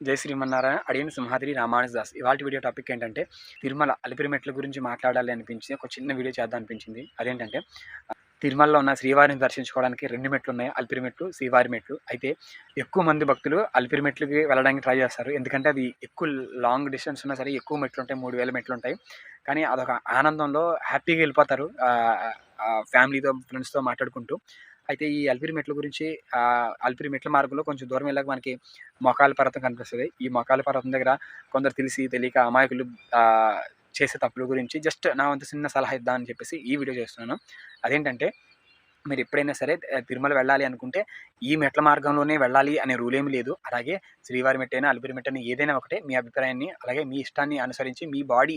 జై శ్రీమన్నారాయణ. అడిగిన సింహాద్రి రామానుజ దాస్. ఇవాళ వీడియో టాపిక్ ఏంటంటే తిరుమల అలిపిరిమెట్ల గురించి మాట్లాడాలి అనిపించింది. ఒక చిన్న వీడియో చేద్దాం అనిపించింది. అదేంటంటే తిరుమలలో ఉన్న శ్రీవారిని దర్శించుకోవడానికి రెండు మెట్లు ఉన్నాయి. అలిపిరి మెట్లు శ్రీవారి మెట్లు. అయితే ఎక్కువ మంది భక్తులు అలిపిరిమెట్లకి వెళ్ళడానికి ట్రై చేస్తారు. ఎందుకంటే అది ఎక్కువ లాంగ్ డిస్టెన్స్ ఉన్నా సరే ఎక్కువ మెట్లు ఉంటాయి. మూడు వేల మెట్లు ఉంటాయి. కానీ అదొక ఆనందంలో హ్యాపీగా వెళ్ళిపోతారు. ఫ్యామిలీతో ఫ్రెండ్స్తో మాట్లాడుకుంటూ. అయితే ఈ అల్పిరి మెట్ల గురించి ఆ, అల్పిరి మెట్ల మార్గంలో కొంచెం దూరం వెళ్ళాక మనకి మొకాల పర్వతం కనిపిస్తుంది. ఈ మొకాల పర్వతం దగ్గర కొందరు తెలిసి తెలియక అమాయకులు చేసే తప్పుల గురించి జస్ట్ నా వంతు చిన్న సలహా ఇద్దామని అని చెప్పేసి ఈ వీడియో చేస్తున్నాను. అదేంటంటే మీరు ఎప్పుడైనా సరే తిరుమల వెళ్ళాలి అనుకుంటే ఈ మెట్ల మార్గంలోనే వెళ్ళాలి అనే రూల్ ఏమీ లేదు. అలాగే శ్రీవారి మెట్టైనా అలిపిరి మెట్టైనా ఏదైనా ఒకటే మీ అభిప్రాయాన్ని అలాగే మీ ఇష్టాన్ని అనుసరించి మీ బాడీ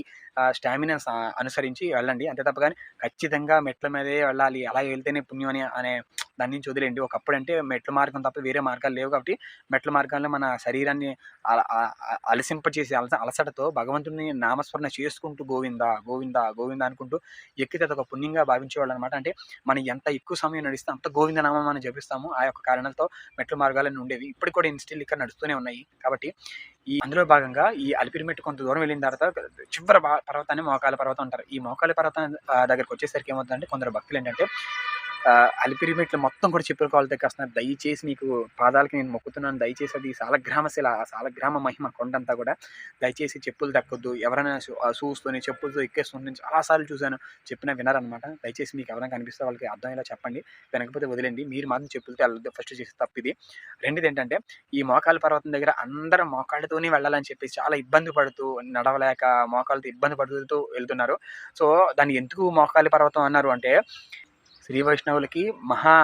స్టామినా అనుసరించి వెళ్ళండి. అంతే తప్ప కానీ ఖచ్చితంగా మెట్ల మీదే వెళ్ళాలి అలా వెళ్తేనే పుణ్యం అని అనే దాని నుంచి వదిలేండి ఒకప్పుడు అంటే మెట్ల మార్గం తప్ప వేరే మార్గాలు లేవు కాబట్టి మెట్ల మార్గాల్లో మన శరీరాన్ని అల- అలసింపచేసి అలస అలసటతో భగవంతుని నామస్మరణ చేసుకుంటూ గోవింద గోవింద గోవింద అనుకుంటూ ఎక్కితే అదొక పుణ్యంగా భావించేవాళ్ళు అనమాట అంటే మనం ఎంత ఎక్కువ సమయం నడిస్తే అంత గోవింద నామం మనం జపిస్తాము. ఆ యొక్క కారణాలతో మెట్ల మార్గాలను ఉండేవి. ఇప్పటికి కూడా ఇన్స్టిల్ ఇక్కడ నడుస్తూనే ఉన్నాయి. కాబట్టి ఈ అందులో భాగంగా ఈ అలిపిరిమెట్టు కొంత దూరం వెళ్ళిన తర్వాత చివరి పర్వతాన్ని మోకాల పర్వతం అంటారు. ఈ మోకాల పర్వతం ఆ, దగ్గరికి వచ్చేసరికి ఏమవుతుందంటే కొందరు భక్తులు ఏంటంటే అలిపిరి మెట్లు మొత్తం కూడా చెప్పుల కాలు తెక్కేస్తున్నారు దయచేసి మీకు పాదాలకి నేను మొక్కుతున్నాను. దయచేసి అది సాలగ్రామశిల ఆ సాలగ్రామ మహిమ కొండంతా కూడా దయచేసి చెప్పులు తక్కొద్దు. ఎవరైనా షూస్తోని చెప్పులతో ఎక్కేస్తుంది నేను చాలాసార్లు చూశాను. చెప్పినా వినరనమాట. దయచేసి మీకు ఎవరైనా కనిపిస్తే వాళ్ళకి అర్థమయ్యేలా చెప్పండి. వినకపోతే వదిలేండి. మీరు మాత్రం చెప్పులతో వెళ్ళొద్దు. ఫస్ట్ చేసి తప్పిది రెండోది ఏంటంటే ఈ మోకాల పర్వతం దగ్గర అందరం మోకాళ్ళతోనే వెళ్ళాలని చెప్పేసి చాలా ఇబ్బంది పడుతూ నడవలేక మోకాళ్ళతో ఇబ్బంది పడుతూ వెళ్తున్నారు. సో దాన్ని ఎందుకు మోకాలి పర్వతం అన్నారు అంటే శ్రీ వైష్ణవులకి మహా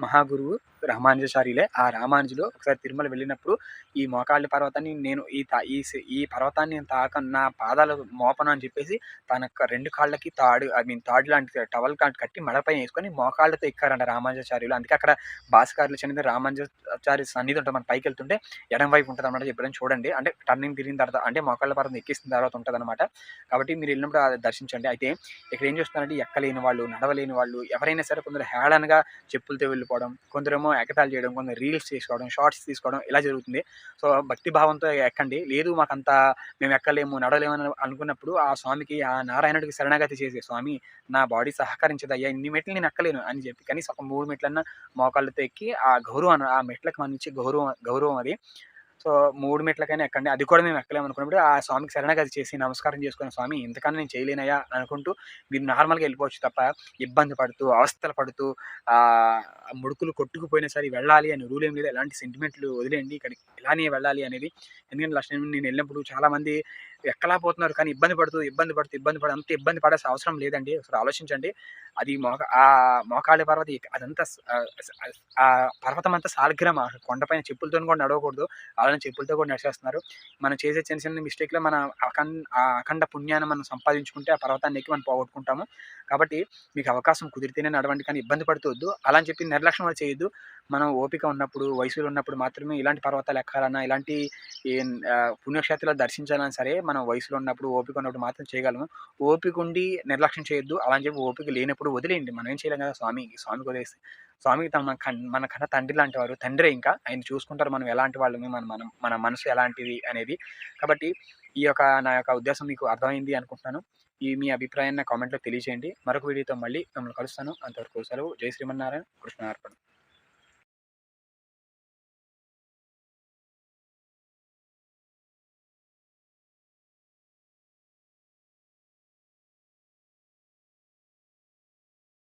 మహాగురువు. రామానుజాచార్యులే ఆ రామానుజులు ఒకసారి తిరుమల వెళ్ళినప్పుడు ఈ మోకాళ్ళ పర్వతాన్ని నేను ఈ తా ఈ ఈ పర్వతాన్ని నేను తాక నా పాదాలు మోపను అని చెప్పేసి తన యొక్క రెండు కాళ్ళకి తాడు ఐ మీన్ తాడు లాంటి టవల్ కాంట్ కట్టి మడపై వేసుకొని మోకాళ్ళతో ఎక్కారంట రామానుజాచార్యులు అందుకే అక్కడ భాస్కర్లు చెందిన రామానుజాచార్య సన్నిధి ఉంటుంది. మన పైకి వెళ్తుంటే ఎడం వైపు ఉంటుంది అనమాట చెప్పడం. చూడండి. అంటే టర్నింగ్ తిరిగిన తర్వాత అంటే మోకాళ్ళ పర్వతం ఎక్కిసిన తర్వాత ఉంటుంది అనమాట కాబట్టి మీరు వెళ్ళినప్పుడు దర్శించండి. అయితే ఇక్కడ ఏం చేస్తున్నారంటే ఎక్కలేని వాళ్ళు నడవలేని వాళ్ళు ఎవరైనా సరే కొందరు హేళనగా చెప్పులతో వెళ్ళిపోవడం కొందరేమో ఎగతాళి చేయడం కొన్ని రీల్స్ తీసుకోవడం షార్ట్స్ తీసుకోవడం ఇలా జరుగుతుంది. సో భక్తి భావంతో ఎక్కండి. లేదు మాకంత మేము ఎక్కలేము నడవలేము అనుకున్నప్పుడు ఆ స్వామికి ఆ నారాయణుడికి శరణాగతి చేసే స్వామి నా బాడీ సహకరించదు అయ్యా ఇన్ని మెట్లు నేను ఎక్కలేను అని చెప్పి కనీసం ఒక మూడు మెట్లన్నా మోకాళ్ళతో ఎక్కి ఆ గౌరవం ఆ మెట్లకు మనం గౌరవం గౌరవం అది. సో మూడు మెట్లకైనా ఎక్కండి. అది కూడా మేము ఎక్కలేము అనుకున్నప్పుడు ఆ స్వామికి శరణాగతి చేసి నమస్కారం చేసుకుని స్వామి ఇంతకన్నా నేను చేయలేనయా అనుకుంటూ మీరు నార్మల్గా వెళ్ళిపోవచ్చు తప్ప ఇబ్బంది పడుతూ అవస్థలు పడుతూ ముడుకులు కొట్టుకుపోయినా సరే వెళ్ళాలి అని రూల్ ఏం లేదు. ఎలాంటి సెంటిమెంట్లు వదిలేయండి. ఇక్కడికి ఇలానే వెళ్ళాలి అనేది. ఎందుకంటే లాస్ట్ టైం నేను వెళ్ళినప్పుడు చాలామంది ఎక్కలా పోతున్నారు కానీ ఇబ్బంది పడుతూ ఇబ్బంది పడుతూ ఇబ్బంది పడు అంత ఇబ్బంది పడాల్సిన అవసరం లేదండి. ఒకసారి ఆలోచించండి. అది మోక ఆ మోకాళి పర్వత అదంతా ఆ పర్వతం అంతా సాలగ్రామ కొండపైన చెప్పులతో కూడా నడవకూడదు. అలానే చెప్పులతో కూడా నడిచేస్తున్నారు. మనం చేసే చిన్న చిన్న మిస్టేక్లో మన అఖండ అఖండ పుణ్యాన్ని మనం సంపాదించుకుంటే ఆ పర్వతాన్ని ఎక్కి మనం పోగొట్టుకుంటాము. కాబట్టి మీకు అవకాశం కుదిరితేనే నడవండి కానీ ఇబ్బంది పడుతుంది అలా అని చెప్పి నిర్లక్ష్యం చేయొద్దు. మనం ఓపిక ఉన్నప్పుడు వయసులో ఉన్నప్పుడు మాత్రమే ఇలాంటి పర్వతాలు ఎక్కాలన్నా ఇలాంటి ఏ పుణ్యక్షేత్రాలు దర్శించాలన్నా సరే మనం వయసులో ఉన్నప్పుడు ఓపిక ఉన్నప్పుడు మాత్రం చేయగలము. ఓపిక ఉండి నిర్లక్ష్యం చేయొద్దు. అలా అని చెప్పి ఓపిక లేనప్పుడు వదిలేయండి. మనం ఏం చేయలేం కదా స్వామి స్వామికి వదిలేస్తే. స్వామికి తమ మన కన్నా తండ్రి లాంటి వారు తండ్రే ఇంకా. ఆయన చూసుకుంటారు మనం ఎలాంటి వాళ్ళని మన మనం మన మనసు ఎలాంటిది అనేది. కాబట్టి ఈ యొక్క నా యొక్క ఉద్దేశం మీకు అర్థమైంది అనుకుంటున్నాను. ఈ మీ అభిప్రాయాన్ని కామెంట్లో తెలియజేయండి. మరొక వీడియోతో మళ్ళీ మిమ్మల్ని కలుస్తాను. అంతవరకు సెలవు. జై శ్రీమన్నారాయణ. కృష్ణార్పణ.